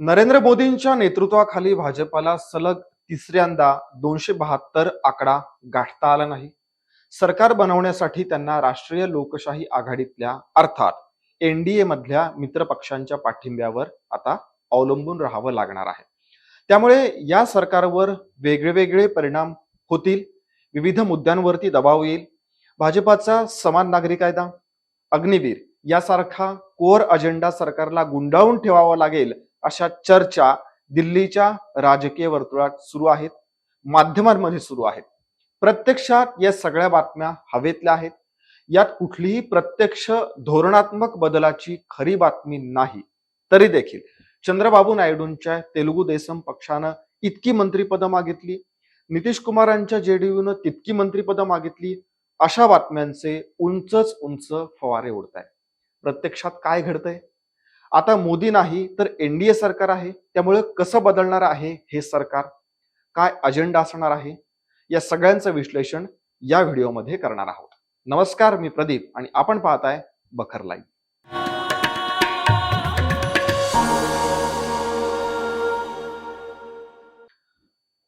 नरेंद्र मोदींच्या नेतृत्वाखाली भाजपाला सलग तिसऱ्यांदा दोनशे बहात्तर आकडा गाठता आला नाही. सरकार बनवण्यासाठी त्यांना राष्ट्रीय लोकशाही आघाडीतल्या अर्थात एनडीए मधल्या मित्रपक्षांच्या पाठिंब्यावर आता अवलंबून राहावं लागणार आहे. त्यामुळे या सरकारवर वेगळेवेगळे परिणाम होतील विविध मुद्द्यांवरती दबाव येईल. भाजपाचा समान नागरी कायदा अग्निवीर यासारखा कोर अजेंडा सरकारला गुंडाळून ठेवावा लागेल अशा चर्चा दिल्लीच्या राजकीय वर्तुळात सुरू आहेत माध्यमांमध्ये सुरू आहेत. प्रत्यक्षात या सगळ्या बातम्या हवेतल्या आहेत. यात कुठलीही प्रत्यक्ष धोरणात्मक बदलाची खरी बातमी नाही तरी देखील चंद्रबाबू नायडूंच्या तेलुगू देसम पक्षानं इतकी मंत्रीपदं मागितली नितीश कुमारांच्या जेडीयूनं तितकी मंत्रीपदं मागितली अशा बातम्यांचे उंचच उंच फवारे उडत आहे प्रत्यक्षात काय घडतंय? आता मोदी नाही तर एनडीए सरकार आहे. त्यामुळे कसं बदलणार आहे हे सरकार? काय अजेंडा असणार आहे? या सगळ्यांचं विश्लेषण या व्हिडिओमध्ये करणार आहोत. नमस्कार मी प्रदीप आणि आपण पाहताय बखर लाईव्ह.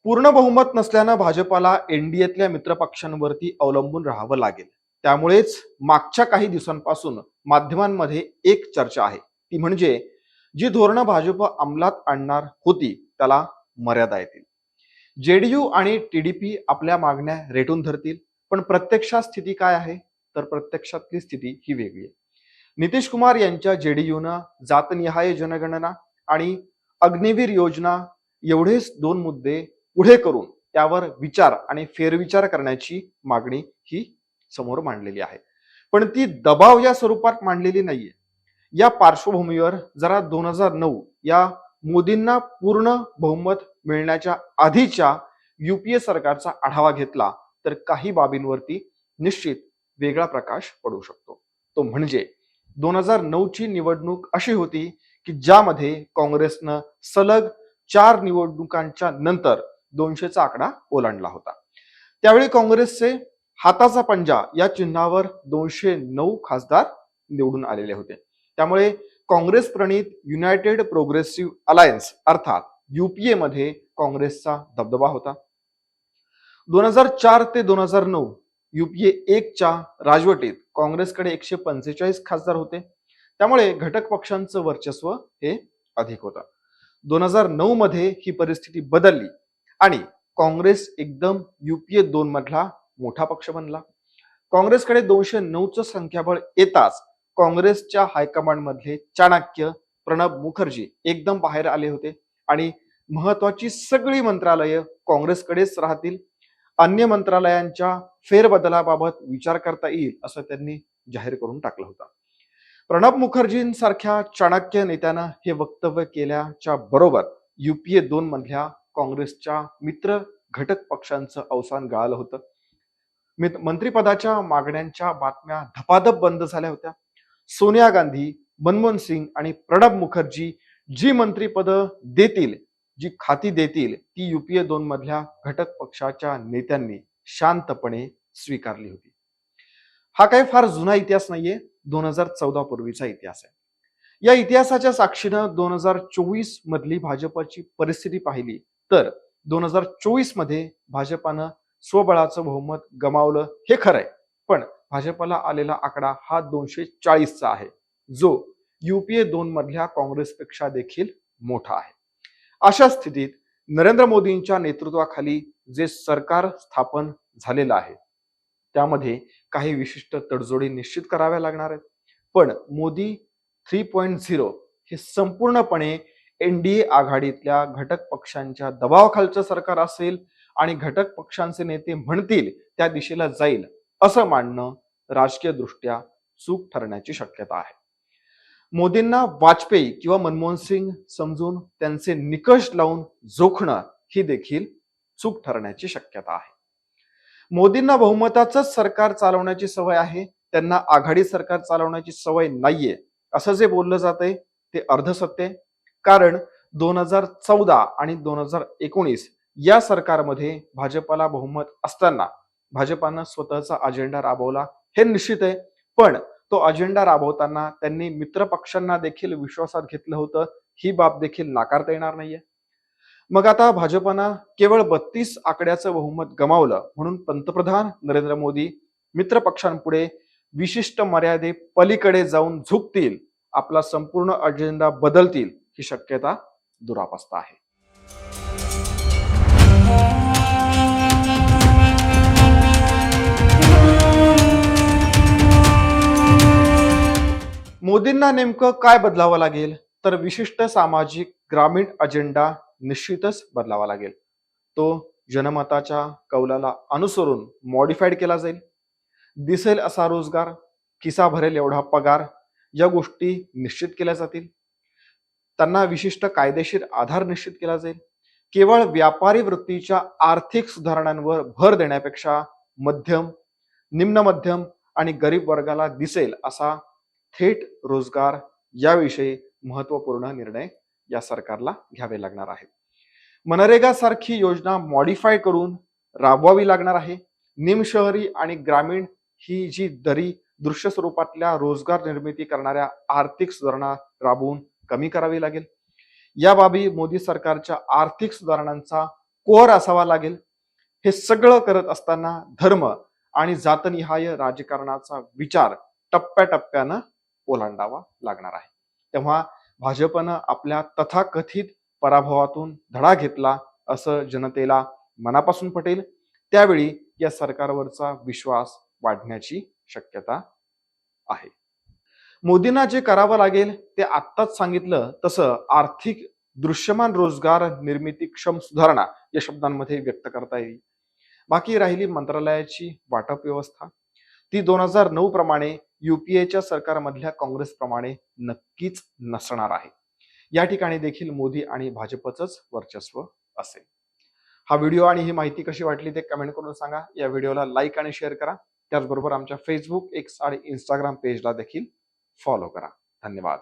पूर्ण बहुमत नसल्यानं भाजपाला एनडीएतल्या मित्रपक्षांवरती अवलंबून राहावं लागेल. त्यामुळेच मागच्या काही दिवसांपासून माध्यमांमध्ये एक चर्चा आहे. ती म्हणजे जी धोरणं भाजप अंमलात आणणार होती त्याला मर्यादा येतील. जेडीयू आणि टीडीपी आपल्या मागण्या रेटून धरतील पण प्रत्यक्षात स्थिती काय आहे? तर प्रत्यक्षातली स्थिती ही वेगळी आहे. नितीश कुमार यांच्या जेडीयूनं जातनिहाय जनगणना आणि अग्निवीर योजना एवढेच दोन मुद्दे पुढे करून त्यावर विचार आणि फेरविचार करण्याची मागणी ही समोर मांडलेली आहे. पण ती दबाव या स्वरूपात मांडलेली नाहीये. या पार्श्वभूमीवर जरा दोन हजार नऊ या मोदींना पूर्ण बहुमत मिळण्याच्या आधीच्या युपीए सरकारचा आढावा घेतला तर काही बाबींवरती निश्चित वेगळा प्रकाश पडू शकतो. तो म्हणजे दोन हजार नऊ ची निवडणूक अशी होती की ज्यामध्ये काँग्रेसनं सलग चार निवडणुकांच्या नंतर दोनशेचा आकडा ओलांडला होता. त्यावेळी काँग्रेसचे हाताचा पंजा या चिन्हावर दोनशे नऊ खासदार निवडून आलेले होते. त्यामुळे काँग्रेस प्रणित युनायटेड प्रोग्रेसिव्ह अलायन्स अर्थात युपीए मध्ये काँग्रेसचा दबदबा होता. दोन हजार चार ते दोन हजार नऊ युपीए एकच्या राजवटीत काँग्रेसकडे एकशे पंचेचाळीस खासदार होते. त्यामुळे घटक पक्षांचं वर्चस्व हे अधिक होतं. दोन हजार नऊ मध्ये ही परिस्थिती बदलली आणि काँग्रेस एकदम युपीए दोन मधला मोठा पक्ष बनला. काँग्रेसकडे दोनशे नऊचं संख्याबळ येताच काँग्रेसच्या हायकमांडमधले चाणक्य प्रणब मुखर्जी एकदम बाहेर आले होते आणि महत्वाची सगळी मंत्रालय काँग्रेसकडेच राहतील. अन्य मंत्रालयांच्या फेरबदलाबाबत विचार करता येईल असं त्यांनी जाहीर करून टाकलं होतं. प्रणब मुखर्जींसारख्या चाणक्य नेत्यानं हे वक्तव्य केल्याच्या बरोबर युपीए दोन मधल्या काँग्रेसच्या मित्र घटक पक्षांचं अवसान गळालं होतं. मंत्रिपदाच्या मागण्यांच्या बातम्या धपाधप बंद झाल्या होत्या. सोनिया गांधी मनमोहन सिंग आणि प्रणब मुखर्जी जी मंत्रीपदं देतील जी खाती देतील ती युपीए दोन मधल्या घटक पक्षाच्या नेत्यांनी शांतपणे स्वीकारली होती. हा काही फार जुना इतिहास नाहीये दोन हजार चौदा पूर्वीचा इतिहास आहे. या इतिहासाच्या साक्षीनं दोन हजार चोवीस मधली भाजपची परिस्थिती पाहिली तर दोन हजार चोवीसमध्ये भाजपानं स्वबळाचं बहुमत गमावलं हे खरंय. पण भाजपला आलेला आकडा हा दोनशे चाळीसचा आहे. जो युपीए दोन मधल्या काँग्रेसपेक्षा देखील मोठा आहे. अशा स्थितीत नरेंद्र मोदींच्या नेतृत्वाखाली जे सरकार स्थापन झालेलं आहे त्यामध्ये काही विशिष्ट तडजोडी निश्चित कराव्या लागणार आहेत. पण मोदी थ्री पॉईंट झिरो हे संपूर्णपणे एनडीए आघाडीतल्या घटक पक्षांच्या दबावाखालचं सरकार असेल आणि घटक पक्षांचे नेते म्हणतील त्या दिशेला जाईल असं मानणं राजकीय दृष्ट्या चूक ठरण्याची शक्यता आहे. मोदींना वाजपेयी किंवा मनमोहन सिंग समजून त्यांचे निकष लावून जोखणं ही देखील चूक ठरण्याची शक्यता आहे. मोदींना बहुमताचंच सरकार चालवण्याची सवय आहे त्यांना आघाडी सरकार चालवण्याची सवय नाहीये असं जे बोललं जात आहे ते अर्धसत्य कारण दोन हजार चौदा आणि दोन हजार एकोणीस या सरकारमध्ये भाजपाला बहुमत असताना भाजपानं स्वतःचा अजेंडा राबवला हे निश्चित आहे. पण तो अजेंडा राबवताना त्यांनी मित्र पक्षांना देखील विश्वासात घेतलं होतं. ही बाब देखील नाकारता येणार नाहीये. मग आता भाजपनं केवळ बत्तीस आकड्याचं बहुमत गमावलं म्हणून पंतप्रधान नरेंद्र मोदी मित्र पक्षांपुढे विशिष्ट मर्यादे पलीकडे जाऊन झुकतील. आपला संपूर्ण अजेंडा बदलतील ही शक्यता दुरापस्त आहे. मोदींना नेमकं काय बदलावं लागेल? तर विशिष्ट सामाजिक ग्रामीण अजेंडा निश्चितच बदलावा लागेल. तो जनमताच्या कौलाला अनुसरून मॉडिफाईड केला जाईल. दिसेल असा रोजगार किसा भरेल एवढा पगार या गोष्टी निश्चित केल्या जातील. त्यांना विशिष्ट कायदेशीर आधार निश्चित केला जाईल. केवळ व्यापारी वृत्तीच्या आर्थिक सुधारणांवर भर देण्यापेक्षा मध्यम निम्न मध्यम आणि गरीब वर्गाला दिसेल असा थेट रोजगार याविषयी महत्त्वपूर्ण निर्णय या सरकारला घ्यावे लागणार आहेत मनरेगा सारखी योजना मॉडिफाय करून राबवावी लागणार आहे. निमशहरी आणि ग्रामीण ही जी दरी दृश्य स्वरूपातल्या रोजगार निर्मिती करणाऱ्या आर्थिक सुधारणा राबवून कमी करावी लागेल. या बाबी मोदी सरकारच्या आर्थिक सुधारणांचा कोर असावा लागेल. हे सगळं करत असताना धर्म आणि जातनिहाय राजकारणाचा विचार टप्प्याटप्प्यानं ओलांडावा लागणार आहे. तेव्हा भाजपनं आपल्या तथाकथित पराभवातून धडा घेतला असं जनतेला मनापासून पटेल त्यावेळी या सरकारवरचा विश्वास वाढण्याची शक्यता आहे. मोदींना जे करावं लागेल ते आत्ताच सांगितलं तसं आर्थिक दृश्यमान रोजगार निर्मितीक्षम सुधारणा या शब्दांमध्ये व्यक्त करता येईल. बाकी राहिली मंत्रालयाची वाटप व्यवस्था. ती दोन हजार नऊ प्रमाणे युपीएच्या सरकारमधल्या काँग्रेसप्रमाणे नक्कीच नसणार आहे. या ठिकाणी देखील मोदी आणि भाजपचंच वर्चस्व असेल. हा व्हिडिओ आणि ही माहिती कशी वाटली ते कमेंट करून सांगा. या व्हिडिओला लाईक आणि शेअर करा. त्याचबरोबर आमच्या फेसबुक एक्स आणि इंस्टाग्राम पेजला देखील फॉलो करा. धन्यवाद.